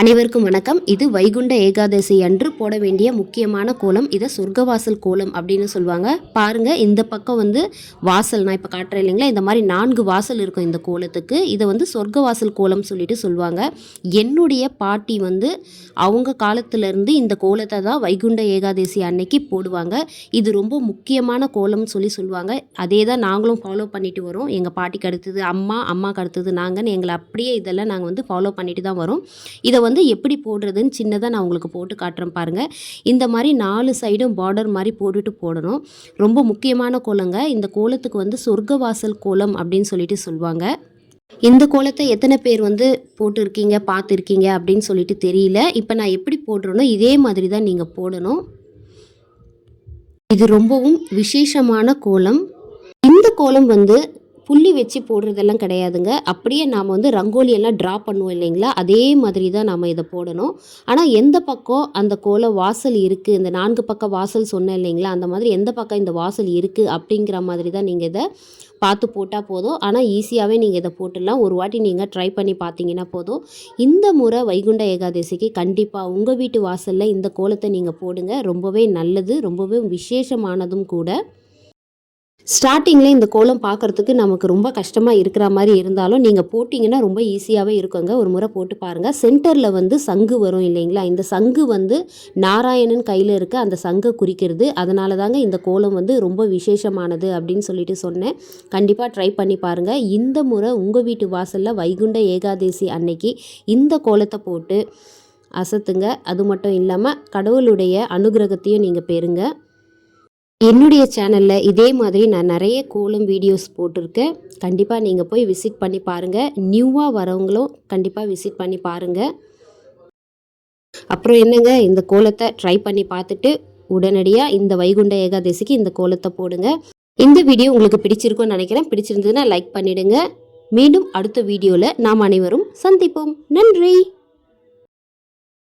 அனைவருக்கும் வணக்கம். இது வைகுண்ட ஏகாதசி அன்று போட வேண்டிய முக்கியமான கோலம். இதை சொர்க்கவாசல் கோலம் அப்படின்னு சொல்லுவாங்க. பாருங்க இந்த பக்கம் வந்து வாசல். நான் இப்போ காட்டுறேன் இல்லைங்களா? இந்த மாதிரி நான்கு வாசல் இருக்கும் இந்த கோலத்துக்கு. இதை வந்து சொர்க்கவாசல் கோலம் சொல்லிட்டு சொல்லுவாங்க. என்னுடைய பாட்டி வந்து அவங்க காலத்திலேருந்து இந்த கோலத்தை தான் வைகுண்ட ஏகாதசி அன்னைக்கு போடுவாங்க. இது ரொம்ப முக்கியமான கோலம்னு சொல்லி சொல்லுவாங்க. அதே தான் நாங்களும் ஃபாலோ பண்ணிட்டு வரோம். எங்கள் பாட்டிக்கு அடுத்தது அம்மா அம்மாவுக்கு அடுத்தது நாங்கன்னு எங்களை அப்படியே இதெல்லாம் நாங்கள் வந்து ஃபாலோ பண்ணிட்டு தான் வரோம். இதை வந்து எப்படி போடுறதுன்னு சின்னதாக நான் உங்களுக்கு போட்டு காட்டுறேன் பாருங்கள் இந்த மாதிரி நாலு சைடும் பார்டர் மாதிரி போட்டுட்டு போடணும். ரொம்ப முக்கியமான கோலங்க. இந்த கோலத்துக்கு வந்து சொர்க்கவாசல் கோலம் அப்படின்னு சொல்லிட்டு சொல்லுவாங்க. இந்த கோலத்தை எத்தனை பேர் வந்து போட்டிருக்கீங்க பார்த்துருக்கீங்க அப்படின்னு சொல்லிட்டு தெரியல. இப்போ நான் எப்படி போடுறேனோ இதே மாதிரி தான் நீங்கள் போடணும். இது ரொம்பவும் விசேஷமான கோலம். இந்த கோலம் வந்து புள்ளி வச்சு போடுறதெல்லாம் கிடையாதுங்க. அப்படியே நாம் வந்து ரங்கோலி எல்லாம் ட்ரா பண்ணுவோம் இல்லைங்களா? அதே மாதிரி தான் நாம் இதை போடணும். ஆனால் எந்த பக்கம் அந்த கோலம் வாசல் இருக்குது இந்த நான்கு பக்கம் வாசல் சொன்னேன் இல்லைங்களா? அந்த மாதிரி எந்த பக்கம் இந்த வாசல் இருக்குது அப்படிங்கிற மாதிரி தான் நீங்கள் இதை பார்த்து போட்டால் போதும். ஆனால் ஈஸியாகவே நீங்கள் இதை போட்டுடலாம். ஒரு வாட்டி நீங்கள் ட்ரை பண்ணி பார்த்தீங்கன்னா போதும். இந்த முறை வைகுண்ட ஏகாதசிக்கு கண்டிப்பாக உங்கள் வீட்டு வாசலில் இந்த கோலத்தை நீங்கள் போடுங்க. ரொம்பவே நல்லது. ரொம்பவே விசேஷமானதும் கூட. ஸ்டார்டிங்கில் இந்த கோலம் பார்க்குறதுக்கு நமக்கு ரொம்ப கஷ்டமாக இருக்கிற மாதிரி இருந்தாலும் நீங்கள் போட்டிங்கன்னா ரொம்ப ஈஸியாகவே இருக்குங்க. ஒரு முறை போட்டு பாருங்கள் சென்டரில் வந்து சங்கு வரும் இல்லைங்களா? இந்த சங்கு வந்து நாராயணன் கையில் இருக்க அந்த சங்கை குறிக்கிறது. அதனால தாங்க இந்த கோலம் வந்து ரொம்ப விசேஷமானது அப்படின்னு சொல்லிட்டு சொன்னேன். கண்டிப்பாக ட்ரை பண்ணி பாருங்கள் இந்த முறை உங்கள் வீட்டு வாசலில் வைகுண்ட ஏகாதசி அன்னைக்கு இந்த கோலத்தை போட்டு அசத்துங்க. அது மட்டும் இல்லாமல் கடவுளுடைய அனுகிரகத்தையும் நீங்கள் பெறுங்க. என்னுடைய சேனலில் இதே மாதிரி நான் நிறைய கோலம் வீடியோஸ் போட்டிருக்கேன். கண்டிப்பாக நீங்கள் போய் விசிட் பண்ணி பாருங்கள் நியூவாக வரவங்களும் கண்டிப்பாக விசிட் பண்ணி பாருங்கள் அப்புறம் என்னங்க? இந்த கோலத்தை ட்ரை பண்ணி பார்த்துட்டு உடனடியாக இந்த வைகுண்ட ஏகாதசிக்கு இந்த கோலத்தை போடுங்க. இந்த வீடியோ உங்களுக்கு பிடிச்சிருக்கும்னு நினைக்கிறேன். பிடிச்சிருந்ததுன்னா லைக் பண்ணிவிடுங்க மீண்டும் அடுத்த வீடியோவில் நாம் அனைவரும் சந்திப்போம். நன்றி!